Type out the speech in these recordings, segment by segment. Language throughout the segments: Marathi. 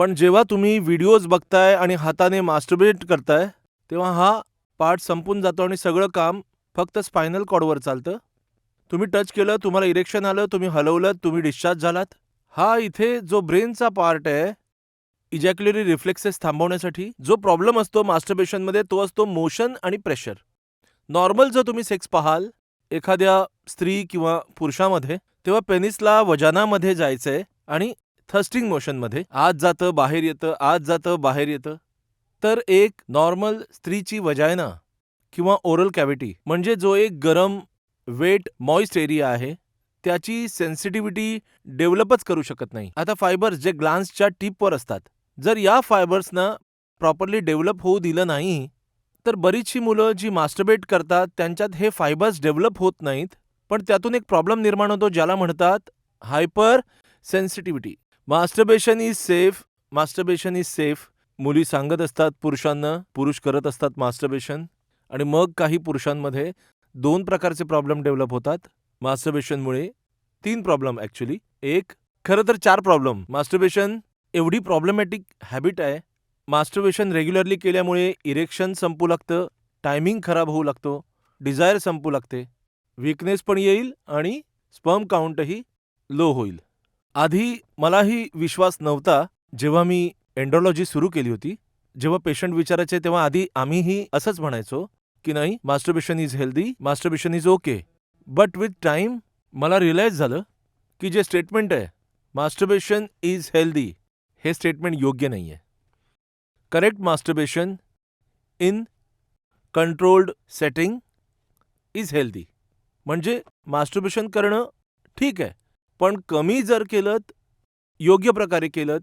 पण जेव्हा तुम्ही व्हिडिओज बघताय आणि हाताने मास्टरबेट करताय तेव्हा हा पार्ट संपून जातो आणि सगळं काम फक्त स्पायनल कॉर्डवर चालतं. तुम्ही टच केलं तुम्हाला इरेक्शन आलं तुम्ही हलवलं तुम्ही डिस्चार्ज झालात. हा इथे जो ब्रेनचा पार्ट आहे इजॅक्युलरी रिफ्लेक्सेस थांबवण्यासाठी जो प्रॉब्लेम असतो मास्टरबेशनमध्ये तो असतो मोशन आणि प्रेशर नॉर्मल जर तुम्ही सेक्स पाहाल एखाद्या स्त्री किंवा पुरुषामध्ये तेव्हा पेनिसला वजानामध्ये जायचंय आणि थस्टिंग मोशनमध्ये आत जातं बाहेर येतं आत जातं बाहेर येतं. तर एक नॉर्मल स्त्रीची वजायना किंवा ओरल कॅव्हिटी म्हणजे जो एक गरम वेट मॉइस्ट एरिया आहे त्याची सेन्सिटिव्हिटी डेव्हलपच करू शकत नाही. आता फायबर्स जे ग्लान्सच्या टिपवर असतात जर या फायबर्सना प्रॉपरली डेव्हलप होऊ दिलं नाही तर बरीचशी मुलं जी मास्टरबेट करतात त्यांच्यात हे फायबर्स डेव्हलप होत नाहीत पण त्यातून एक प्रॉब्लेम निर्माण होतो ज्याला म्हणतात hyper sensitivity. Masturbation is safe masturbation is safe मुली सांगत असतात पुरुषांना पुरुष करत असतात मास्टरबेशन आणि मग काही पुरुषांमध्ये दोन प्रकारचे प्रॉब्लेम डेव्हलप होतात. मास्टरबेशनमुळे तीन प्रॉब्लेम ॲक्च्युली एक खरं तर चार प्रॉब्लेम मास्टरबेशन एवढी प्रॉब्लेमॅटिक हॅबिट आहे. मास्टरबेशन रेग्युलरली केल्यामुळे इरेक्शन संपू लागतं टायमिंग खराब होऊ लागतो डिझायर संपू लागते. वीकनेस पण येईल आणि स्पर्म काउंटही लो होईल. आधी मलाही विश्वास नव्हता जेव्हा मी एन्ड्रॉलॉजी सुरू केली होती. जेव्हा पेशंट विचारायचे तेव्हा आधी आम्हीही असंच म्हणायचो की नाही masturbation is healthy masturbation is okay but with time मला रिअलाईज झालं की जे स्टेटमेंट आहे मास्टरबेशन इज हेल्दी हे स्टेटमेंट योग्य नाही आहे correct masturbation in controlled setting is healthy म्हणजे मास्टरबेशन करणं ठीक आहे. पण कमी जर केलं योग्य प्रकारे केलं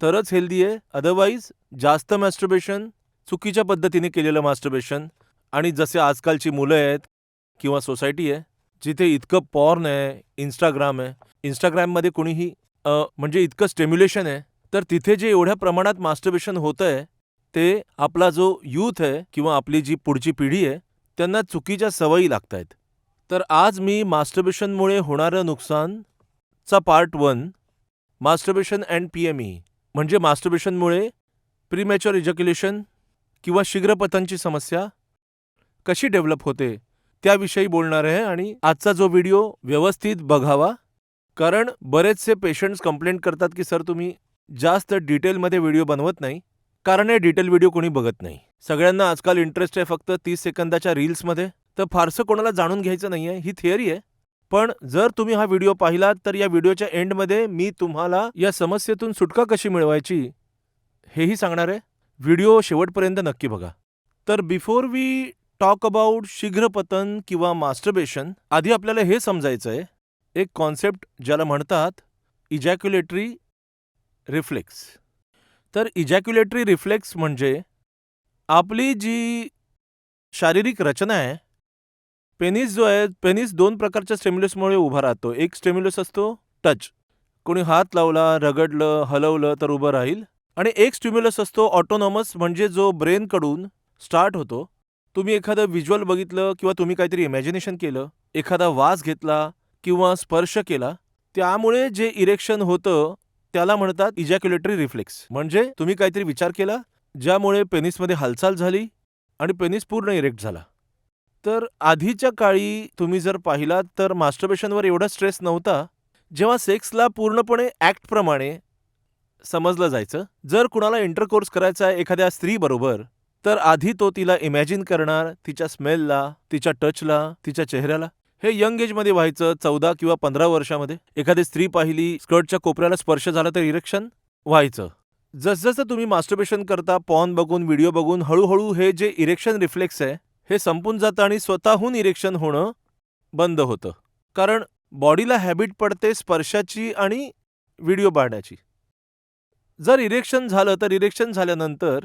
तरच हेल्दी आहे. अदरवाईज जास्त मास्टरबेशन चुकीच्या पद्धतीने केलेलं मास्टरबेशन आणि जसे आजकालची मुलं आहेत किंवा सोसायटी आहे जिथे इतकं पॉर्न आहे इंस्टाग्राम आहे इंस्टाग्राममध्ये कोणीही म्हणजे इतकं स्टेम्युलेशन आहे तर तिथे जे एवढ्या प्रमाणात मास्टरबेशन होतं आहे ते आपला जो यूथ आहे किंवा आपली जी पुढची पिढी आहे त्यांना चुकीच्या सवयी लागत आहेत तर आज मी मास्टरबेशनमुळे होणारं नुकसान चा part one masturbation and P M E म्हणजे मास्टरबेशनमुळे प्रीमॅच्युअर इजक्युलेशन किंवा शीघ्रपतनची समस्या कशी डेव्हलप होते त्याविषयी बोलणार आहे आणि आजचा जो व्हिडिओ व्यवस्थित बघावा. कारण बरेचसे पेशंट्स कंप्लेंट करतात की सर तुम्ही जास्त डिटेलमध्ये व्हिडिओ बनवत नाही. कारण हे डिटेल व्हिडिओ कोणी बघत नाही. सगळ्यांना आजकाल इंटरेस्ट आहे फक्त तीस सेकंदाच्या रील्समध्ये तर फारसं कोणाला जाणून घ्यायचं नाही आहे ही थिअरी आहे. पण जर तुम्ही हा व्हिडिओ पाहिलात तर या व्हिडिओच्या एंडमध्ये मी तुम्हाला या समस्येतून सुटका कशी मिळवायची हेही सांगणार आहे. व्हिडिओ शेवटपर्यंत नक्की बघा. तर बिफोर वी टॉक अबाउट शीघ्रपतन किंवा मास्टरबेशन आधी आपल्याला हे समजायचं आहे एक कॉन्सेप्ट ज्याला म्हणतात इजॅक्युलेटरी रिफ्लेक्स. तर इजॅक्युलेटरी रिफ्लेक्स म्हणजे आपली जी शारीरिक रचना आहे पेनिस जो आहे पेनिस दोन प्रकारच्या स्टेम्युलसमुळे उभा राहतो. एक स्टेम्युलस असतो टच. कोणी हात लावला रगडलं हलवलं तर उभं राहील. आणि एक स्टिम्युलस असतो ऑटोनॉमस म्हणजे जो ब्रेनकडून स्टार्ट होतो. तुम्ही एखादं व्हिज्युअल बघितलं किंवा तुम्ही काहीतरी इमॅजिनेशन केलं एखादा वास घेतला किंवा स्पर्श केला त्यामुळे जे इरेक्शन होतं त्याला म्हणतात इजॅक्युलेटरी रिफ्लेक्स म्हणजे तुम्ही काहीतरी विचार केला ज्यामुळे पेनिसमध्ये हालचाल झाली आणि पेनिस पूर्ण इरेक्ट झाला. तर आधीच्या काळी तुम्ही जर पाहिलात तर मास्टरबेशनवर एवढा स्ट्रेस नव्हता जेव्हा सेक्सला पूर्णपणे ॲक्टप्रमाणे समजलं जायचं. जर कुणाला इंटरकोर्स करायचा आहे एखाद्या स्त्रीबरोबर तर आधी तो तिला इमॅजिन करणार तिच्या स्मेलला तिच्या टचला तिच्या चेहऱ्याला. हे यंग एजमध्ये व्हायचं चौदा किंवा पंधरा वर्षामध्ये. एखादी स्त्री पाहिली स्कर्टच्या कोपऱ्याला स्पर्श झाला तर इरेक्शन व्हायचं. जसजसं तुम्ही मास्टरबेशन करता पॉन बघून व्हिडिओ बघून हळूहळू हे जे इरेक्शन रिफ्लेक्स आहे हे संपून जातं आणि स्वतःहून इरेक्शन होणं बंद होतं. कारण बॉडीला हॅबिट पडते स्पर्शाची आणि व्हिडिओ पाहण्याची. जर इरेक्शन झालं तर इरेक्शन झाल्यानंतर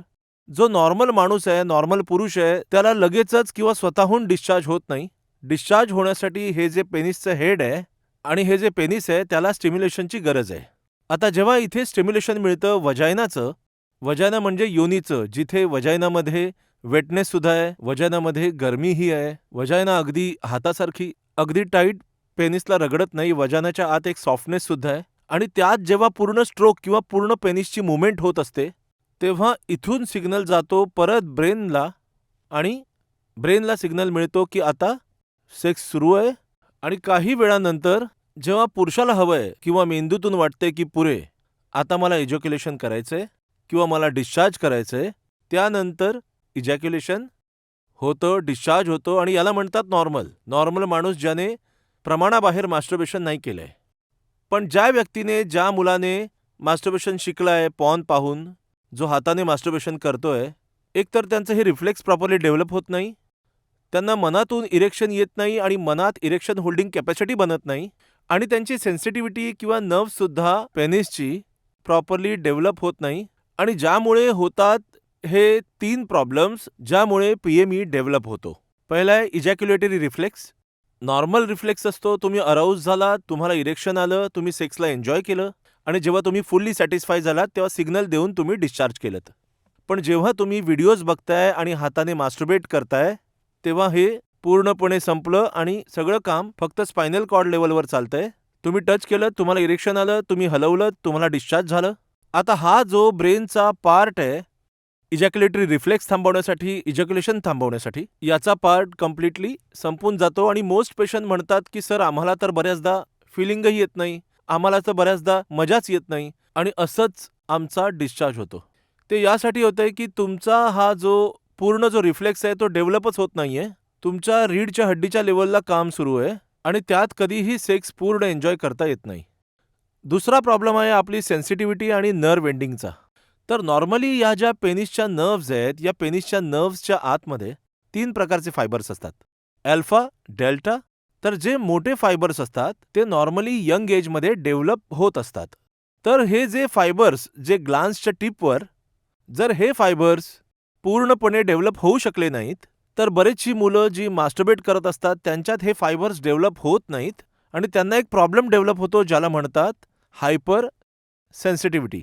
जो नॉर्मल माणूस आहे नॉर्मल पुरुष आहे त्याला लगेचच किंवा स्वतःहून डिस्चार्ज होत नाही. डिस्चार्ज होण्यासाठी हे जे पेनिसचं हेड आहे आणि हे जे पेनिस आहे त्याला स्टिम्युलेशनची गरज आहे. आता जेव्हा इथे स्टिम्युलेशन मिळतं वजायनाचं वजायना म्हणजे योनीचं जिथे वजायनामध्ये वेटनेस सुद्धा आहे वजायनामध्ये गरमीही आहे. वजायना अगदी हातासारखी अगदी टाईट पेनिसला रगडत नाही वजानाच्या आत एक सॉफ्टनेस सुद्धा आहे. आणि त्यात जेव्हा पूर्ण स्ट्रोक किंवा पूर्ण पेनिसची मुवमेंट होत असते तेव्हा इथून सिग्नल जातो परत ब्रेनला आणि ब्रेनला सिग्नल मिळतो की आता सेक्स सुरू आहे. आणि काही वेळानंतर जेव्हा पुरुषाला हवंय किंवा मेंदूतून वाटते की पुरे आता मला एज्युक्युलेशन करायचंय किंवा मला डिस्चार्ज करायचंय त्यानंतर इजॅक्युलेशन होतं डिस्चार्ज होतो आणि याला म्हणतात नॉर्मल नॉर्मल माणूस ज्याने प्रमाणाबाहेर मास्टरबेशन नाही केलंय. पण ज्या व्यक्तीने ज्या मुलाने मास्टरबेशन शिकलाय पॉन पाहून जो हाताने मास्टरबेशन करतोय एकतर त्यांचं हे रिफ्लेक्स प्रॉपरली डेव्हलप होत नाही त्यांना मनातून इरेक्शन येत नाही आणि मनात इरेक्शन होल्डिंग कॅपॅसिटी बनत नाही आणि त्यांची सेन्सिटिव्हिटी किंवा नर्वसुद्धा पेनिसची प्रॉपरली डेव्हलप होत नाही आणि ज्यामुळे होतात हे तीन प्रॉब्लेम्स ज्यामुळे पी एम ई डेव्हलप होतो. पहिला आहे इजॅक्युलेटरी रिफ्लेक्स नॉर्मल रिफ्लेक्स असतो तुम्ही अराऊज झाला तुम्हाला इरेक्शन आलं तुम्ही सेक्सला एन्जॉय केलं आणि जेव्हा तुम्ही फुल्ली सॅटिस्फाय झालात तेव्हा सिग्नल देऊन तुम्ही डिस्चार्ज केलं पण जेव्हा तुम्ही व्हिडिओज बघताय आणि हाताने मास्टरबेट करताय तेव्हा हे पूर्णपणे संपलं आणि सगळं काम फक्त स्पायनल कॉर्ड लेवलवर चालतंय. तुम्ही टच केलं तुम्हाला इरेक्शन आलं तुम्ही हलवलं तुम्हाला डिस्चार्ज झालं. आता हा जो ब्रेनचा पार्ट आहे इजॅक्युलेटरी रिफ्लेक्स थांबवण्यासाठी इजॅक्युलेशन थांबवण्यासाठी याचा पार्ट कम्प्लिटली संपून जातो आणि मोस्ट पेशंट म्हणतात की सर आम्हाला तर बऱ्याचदा फिलिंगही येत नाही आम्हाला तर बऱ्याचदा मजाच येत नाही आणि असंच आमचा डिस्चार्ज होतो. ते यासाठी होतंय की तुमचा हा जो पूर्ण जो रिफ्लेक्स आहे तो डेव्हलपच होत नाहीये. तुमच्या रीडच्या हड्डीच्या लेवलला काम सुरू आहे आणि त्यात कधीही सेक्स पूर्ण एन्जॉय करता येत नाही. दुसरा प्रॉब्लेम आहे आपली सेन्सिटिव्हिटी आणि नर्व एंडिंगचा तर नॉर्मली या ज्या पेनिसच्या नर्व्ज आहेत या पेनिसच्या नर्व्सच्या आतमध्ये तीन प्रकारचे फायबर्स असतात. अल्फा डेल्टा तर जे मोठे फायबर्स असतात ते नॉर्मली यंग एजमध्ये डेव्हलप होत असतात. तर हे जे फायबर्स जे ग्लान्सच्या टिपवर जर हे फायबर्स पूर्णपणे डेव्हलप होऊ शकले नाहीत तर बरेचशी मुलं जी मास्टरबेट करत असतात त्यांच्यात हे फायबर्स डेव्हलप होत नाहीत आणि त्यांना एक प्रॉब्लेम डेव्हलप होतो ज्याला म्हणतात हायपर सेन्सिटिव्हिटी.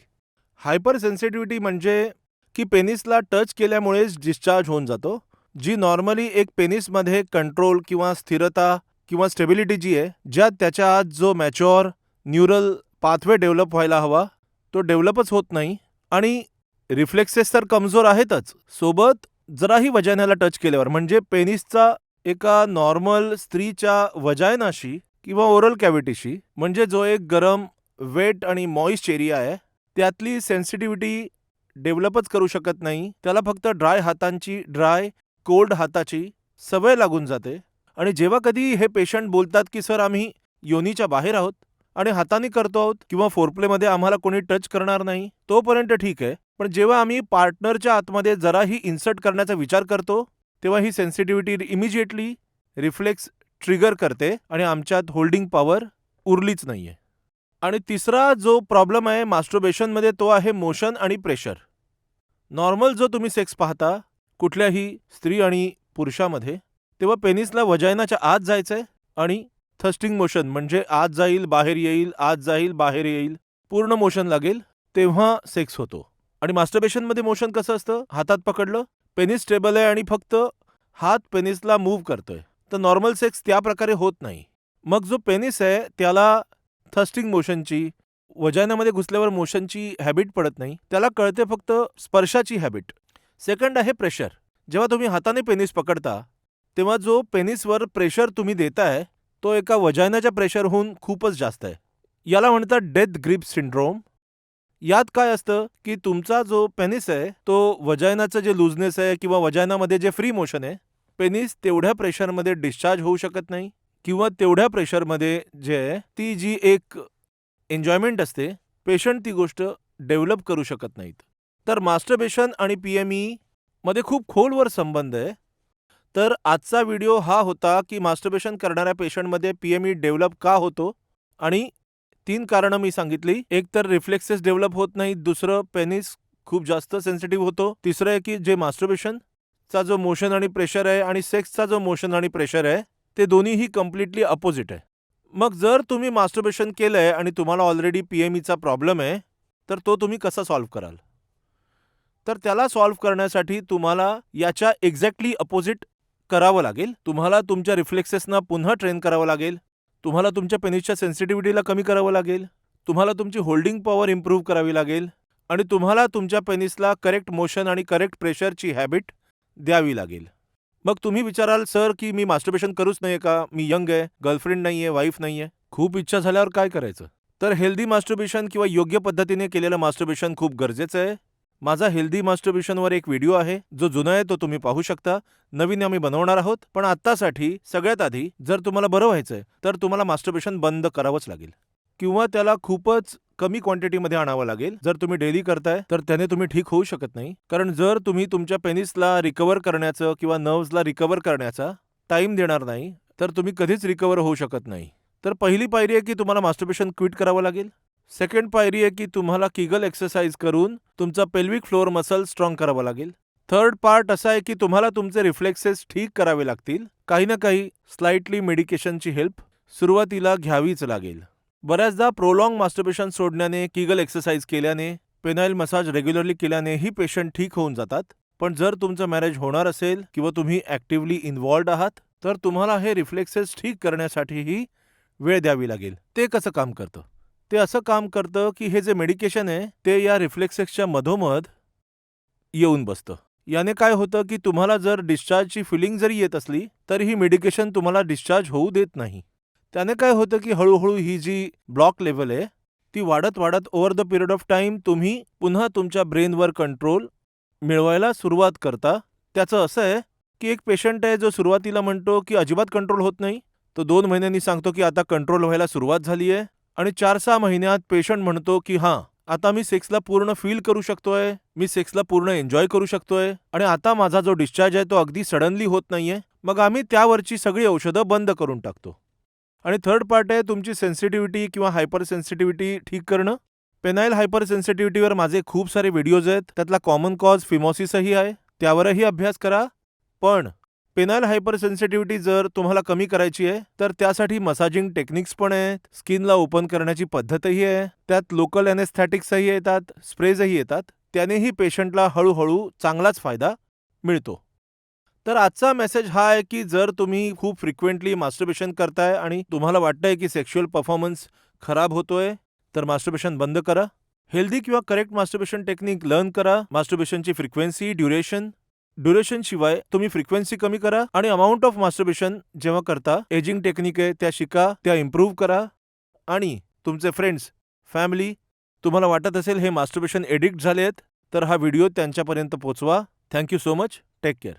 हायपर सेन्सिटिव्हिटी म्हणजे की पेनिसला टच केल्यामुळेच डिस्चार्ज होऊन जातो जी नॉर्मली एक पेनिसमध्ये कंट्रोल किंवा स्थिरता किंवा स्टेबिलिटी जी आहे ज्यात त्याच्या आत जो मॅच्युअर न्यूरल पाथवे डेव्हलप व्हायला हवा तो डेव्हलपच होत नाही आणि रिफ्लेक्सेस तर कमजोर आहेतच. सोबत जराही वजायनाला टच केल्यावर म्हणजे पेनिसचा एका नॉर्मल स्त्रीच्या वजायनाशी किंवा ओरल कॅव्हिटीशी म्हणजे जो एक गरम वेट आणि मॉइस्ट एरिया आहे त्यातली सेन्सिटिव्हिटी डेव्हलपच करू शकत नाही. त्याला फक्त ड्राय हातांची ड्राय कोल्ड हाताची सवय लागून जाते. आणि जेव्हा कधी हे पेशंट बोलतात की सर आम्ही योनीच्या बाहेर आहोत आणि हाताने करतो आहोत किंवा फोरप्लेमध्ये आम्हाला कोणी टच करणार नाही तोपर्यंत ठीक आहे. पण जेव्हा आम्ही पार्टनरच्या आतमध्ये जराही इन्सर्ट करण्याचा विचार करतो तेव्हा ही सेन्सिटिव्हिटी इमिजिएटली रिफ्लेक्स ट्रिगर करते आणि आमच्यात होल्डिंग पॉवर उरलीच नाहीये. आणि तिसरा जो प्रॉब्लेम आहे मास्ट्रोबेशनमध्ये तो आहे मोशन आणि प्रेशर नॉर्मल जो तुम्ही सेक्स पाहता कुठल्याही स्त्री आणि पुरुषामध्ये तेव्हा पेनिसला वजायनाच्या आत जायचंय आणि थस्टिंग मोशन म्हणजे आत जाईल बाहेर येईल आत जाईल बाहेर येईल पूर्ण मोशन लागेल तेव्हा सेक्स होतो. आणि मास्टरबेशनमध्ये मोशन कसं असतं? हातात पकडलं पेनिस स्टेबल आहे आणि फक्त हात पेनिसला मूव्ह करतोय. तर नॉर्मल सेक्स त्या प्रकारे होत नाही. मग जो पेनिस आहे त्याला थस्टिंग मोशनची वजायनामध्ये घुसल्यावर मोशनची हॅबिट पडत नाही. त्याला कळते फक्त स्पर्शाची हॅबिट सेकंड आहे प्रेशर जेव्हा तुम्ही हाताने पेनिस पकडता तेव्हा जो पेनिसवर प्रेशर तुम्ही देताय तो एका वजायनाच्या प्रेशरहून खूपच जास्त आहे. याला म्हणतात डेथ ग्रीप सिंड्रोम यात काय असतं की तुमचा जो पेनिस आहे तो वजायनाचं जे लुजनेस आहे किंवा वजायनामध्ये जे फ्री मोशन आहे पेनिस तेवढ्या प्रेशरमध्ये डिस्चार्ज होऊ शकत नाही. किंवा तेवढ्या प्रेशरमध्ये जे आहे ती जी एक एन्जॉयमेंट असते पेशंट ती गोष्ट डेव्हलप करू शकत नाहीत. तर मास्टरबेशन आणि पी एम ईमध्ये मध्ये खूप खोलवर संबंध आहे. तर आजचा व्हिडिओ हा होता की मास्टरबेशन करणाऱ्या पेशंटमध्ये पी एम ई डेव्हलप का होतो? आणि तीन कारणं मी सांगितली. एक तर रिफ्लेक्सेस डेव्हलप होत नाहीत. दुसरं पेनिस खूप जास्त सेन्सिटिव्ह होतो. तिसरं आहे की जे मास्टरबेशनचा जो मोशन आणि प्रेशर आहे आणि सेक्सचा जो मोशन आणि प्रेशर आहे ते दोन्हीही कम्प्लिटली अपोजिट आहे. मग जर तुम्ही मास्टरबेशन केलंय आणि तुम्हाला ऑलरेडी पी एम ईचा प्रॉब्लेम आहे तर तो तुम्ही कसा सॉल्व्ह कराल? तर त्याला सॉल्व्ह करण्यासाठी तुम्हाला याच्या एक्झॅक्टली अपोजिट करावं लागेल. तुम्हाला तुमच्या रिफ्लेक्सेसना पुन्हा ट्रेन करावं लागेल. तुम्हाला तुमच्या पेनिसच्या सेन्सिटिव्हिटीला कमी करावं लागेल. तुम्हाला तुमची होल्डिंग पॉवर इम्प्रूव्ह करावी लागेल. आणि तुम्हाला तुमच्या पेनिसला करेक्ट मोशन आणि करेक्ट प्रेशरची हॅबिट द्यावी लागेल. मग तुम्ही विचाराल सर की मी मास्टरबेशन करूच नाहीये का? मी यंग आहे गर्लफ्रेंड नाहीये वाईफ नाहीये. खूप इच्छा झाल्यावर काय करायचं? तर हेल्दी मास्टरबेशन किंवा योग्य पद्धतीने केलेलं मास्टरबेशन खूप गरजेचं आहे. माझा हेल्दी मास्टरबेशनवर एक व्हिडिओ आहे जो जुना आहे तो तुम्ही पाहू शकता. नवीन आम्ही बनवणार आहोत पण आत्तासाठी सगळ्यात आधी जर तुम्हाला बरं व्हायचंय तर तुम्हाला मास्टरबेशन बंद करावंच लागेल. किंवा त्याला खूपच कमी क्वांटिटीमध्ये आणावं लागेल. जर तुम्ही डेली करताय तर त्याने तुम्ही ठीक होऊ शकत नाही. कारण जर तुम्ही तुमच्या पेनिसला रिकवर करण्याचं किंवा नर्व्सला रिकवर करण्याचा टाइम देणार नाही तर तुम्ही कधीच रिकवर होऊ शकत नाही. तर पहिली पायरी आहे की तुम्हाला मास्टरबेशन क्विट करावं लागेल. सेकंड पायरी आहे की तुम्हाला किगल एक्सरसाइज करून तुमचा पेल्विक फ्लोअर मसल स्ट्रॉंग करावा लागेल. थर्ड पार्ट असा आहे की तुम्हाला तुमचे रिफ्लेक्सेस ठीक करावे लागतील. काही ना काही स्लाइटली मेडिकेशनची हेल्प सुरुवातीला घ्यावीच लागेल. बऱ्याचदा प्रोलॉंग मास्टरबेशन सोडण्याने किगल एक्सरसाइज केल्याने पेनाईल मसाज रेग्युलरली केल्यानेही पेशंट ठीक होऊन जातात. पण जर तुमचं मॅरेज होणार असेल किंवा तुम्ही ॲक्टिव्हली इन्व्हॉल्ड आहात तर तुम्हाला हे रिफ्लेक्सेस ठीक करण्यासाठीही वेळ द्यावी लागेल. ते कसं काम करतं? ते असं काम करतं की हे जे मेडिकेशन आहे ते या रिफ्लेक्सेसच्या मधोमध येऊन बसतं. याने काय होतं की तुम्हाला जर डिस्चार्जची फिलिंग जरी येत असली तरी ही मेडिकेशन तुम्हाला डिस्चार्ज होऊ देत नाही. त्याने काय होतं की हळूहळू ही जी ब्लॉक लेवल आहे ती वाढत वाढत over the period of time तुम्ही पुन्हा तुमच्या ब्रेनवर कंट्रोल मिळवायला सुरुवात करता. त्याचं असं आहे की एक पेशंट आहे जो सुरुवातीला म्हणतो की अजिबात कंट्रोल होत नाही. तो दोन महिन्यांनी सांगतो की आता कंट्रोल व्हायला सुरुवात झाली आहे आणि चार सहा महिन्यात पेशंट म्हणतो की हां आता मी सेक्सला पूर्ण फील करू शकतोय मी सेक्सला पूर्ण एन्जॉय करू शकतोय आणि आता माझा जो डिस्चार्ज आहे तो अगदी सडनली होत नाहीये. मग आम्ही त्यावरची सगळी औषधं बंद करून टाकतो. आणि थर्ड पार्ट आहे तुमची सेन्सिटिव्हिटी किंवा हायपर सेन्सिटिव्हिटी ठीक करणं. पेनाईल हायपर सेन्सिटिव्हिटीवर माझे खूप सारे व्हिडिओज आहेत. त्यातला कॉमन कॉज फिमॉसिसही आहे. त्यावरही अभ्यास करा. पण पेनाईल हायपर सेन्सिटिव्हिटी जर तुम्हाला कमी करायची आहे तर त्यासाठी मसाजिंग टेक्निक्स पण आहेत. स्किनला ओपन करण्याची पद्धतही आहे. त्यात लोकल अनेस्थॅटिक्सही येतात. स्प्रेजही येतात. त्यानेही पेशंटला हळूहळू चांगलाच फायदा मिळतो. तर आजचा मेसेज हा आहे की जर तुम्ही खूप फ्रिक्वेंटली मास्टरबेशन करताय आणि तुम्हाला वाटतंय की सेक्शुअल परफॉर्मन्स खराब होतोय तर मास्टरबेशन बंद करा. हेल्दी किंवा करेक्ट मास्टरबेशन टेक्निक लर्न करा. मास्टरबेशनची फ्रिक्वेन्सी ड्युरेशन ड्युरेशन शिवाय तुम्ही फ्रिक्वेन्सी कमी करा आणि अमाऊंट ऑफ मास्टरबेशन जेव्हा करता एजिंग टेक्निक आहे त्या शिका त्या इम्प्रूव्ह करा. आणि तुमचे फ्रेंड्स फॅमिली तुम्हाला वाटत असेल हे मास्टरबेशन एडिक्ट झाले आहेत तर हा व्हिडिओ त्यांच्यापर्यंत पोचवा. Thank you so much take care